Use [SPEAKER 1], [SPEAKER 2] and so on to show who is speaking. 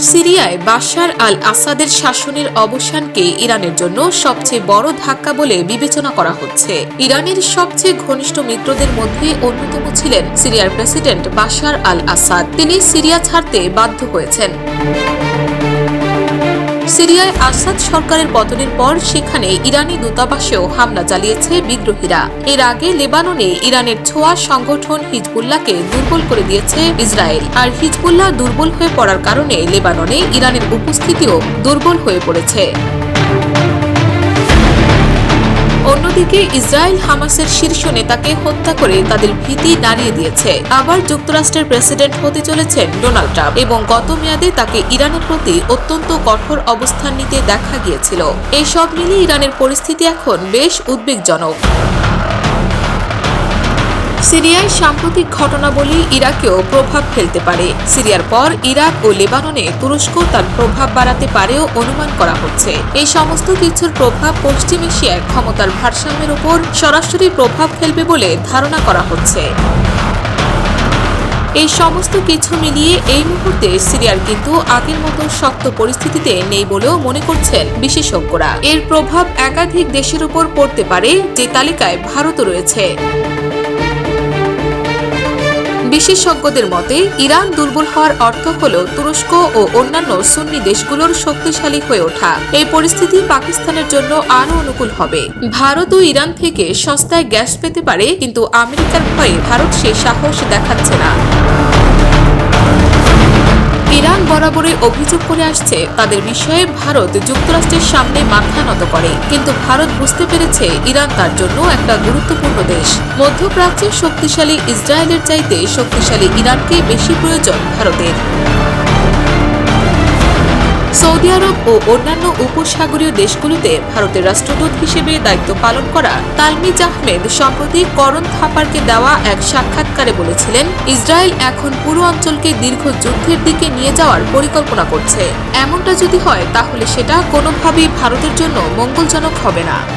[SPEAKER 1] সিরিয়ায় বাশার আল আসাদের শাসনের অবসানকে ইরানের জন্য সবচেয়ে বড় ধাক্কা বলে বিবেচনা করা হচ্ছে। ইরানের সবচেয়ে ঘনিষ্ঠ মিত্রদের মধ্যে অন্যতম ছিলেন সিরিয়ার প্রেসিডেন্ট বাশার আল আসাদ তিনি সিরিয়া ছাড়তে বাধ্য হয়েছেন। সিরিয়ায় আসাদ সরকারের পতনের পর সেখানে ইরানি দূতাবাসেও হামলা চালিয়েছে বিদ্রোহীরা। এর আগে লেবাননে ইরানের ছোঁয়া সংগঠন হিজবুল্লাহকে দুর্বল করে দিয়েছে ইসরায়েল। আর হিজবুল্লাহ দুর্বল হয়ে পড়ার কারণে লেবাননে ইরানের উপস্থিতিও দুর্বল হয়ে পড়েছে। অন্যদিকে ইসরায়েল হামাসের শীর্ষ নেতাকে হত্যা করে তাদের ভীতি নাড়িয়ে দিয়েছে। আবার যুক্তরাষ্ট্রের প্রেসিডেন্ট হতে চলেছেন ডোনাল্ড ট্রাম্প এবং গত মেয়াদে তাকে ইরানের প্রতি অত্যন্ত কঠোর অবস্থান নিতে দেখা গিয়েছিল। এই সব মিলিয়ে ইরানের পরিস্থিতি এখন বেশ উদ্বেগজনক। সিরিয়ায় সাম্প্রতিক ঘটনাবলী ইরাকেও প্রভাব ফেলতে পারে। সিরিয়ার পর ইরাক ও লেবাননে তুরস্ক তার প্রভাব বাড়াতে পারেও অনুমান করা হচ্ছে। এই সমস্ত কিছুর প্রভাব পশ্চিম এশিয়ায় ক্ষমতার ভারসাম্যের উপর সরাসরি প্রভাব ফেলবে বলে ধারণা করা হচ্ছে। এই সমস্ত কিছু মিলিয়ে এই মুহূর্তে সিরিয়ার কিন্তু আগের মতো শক্ত পরিস্থিতিতে নেই বলেও মনে করছেন বিশেষজ্ঞরা। এর প্রভাব একাধিক দেশের উপর পড়তে পারে, যে তালিকায় ভারত রয়েছে। বিশেষজ্ঞদের মতে, ইরান দুর্বল হওয়ার অর্থ হল তুরস্ক ও অন্যান্য সুন্নি দেশগুলোর শক্তিশালী হয়ে ওঠা। এই পরিস্থিতি পাকিস্তানের জন্য আরও অনুকূল হবে। ভারত ও ইরান থেকে সস্তায় গ্যাস পেতে পারে, কিন্তু আমেরিকার ভয়ে ভারত সে সাহস দেখাচ্ছে না। ইরান বরাবরই অভিযোগ করে আসছে, তাদের বিষয়ে ভারত যুক্তরাষ্ট্রের সামনে মাথা নত করে। কিন্তু ভারত বুঝতে পেরেছে ইরান তার জন্য একটা গুরুত্বপূর্ণ দেশ। মধ্যপ্রাচ্যের শক্তিশালী ইসরায়েলের চাইতে শক্তিশালী ইরানকে বেশি প্রয়োজন ভারতের। সৌদি আরব ও অন্যান্য উপসাগরীয় দেশগুলোতে ভারতের রাষ্ট্রদূত হিসেবে দায়িত্ব পালন করা তালমিজ আহমেদ সম্প্রতি করণ থাপারকে দেওয়া এক সাক্ষাৎকারে বলেছিলেন, ইসরায়েল এখন পুরো অঞ্চলকে দীর্ঘ যুদ্ধের দিকে নিয়ে যাওয়ার পরিকল্পনা করছে। এমনটা যদি হয়, তাহলে সেটা কোনোভাবেই ভারতের জন্য মঙ্গলজনক হবে না।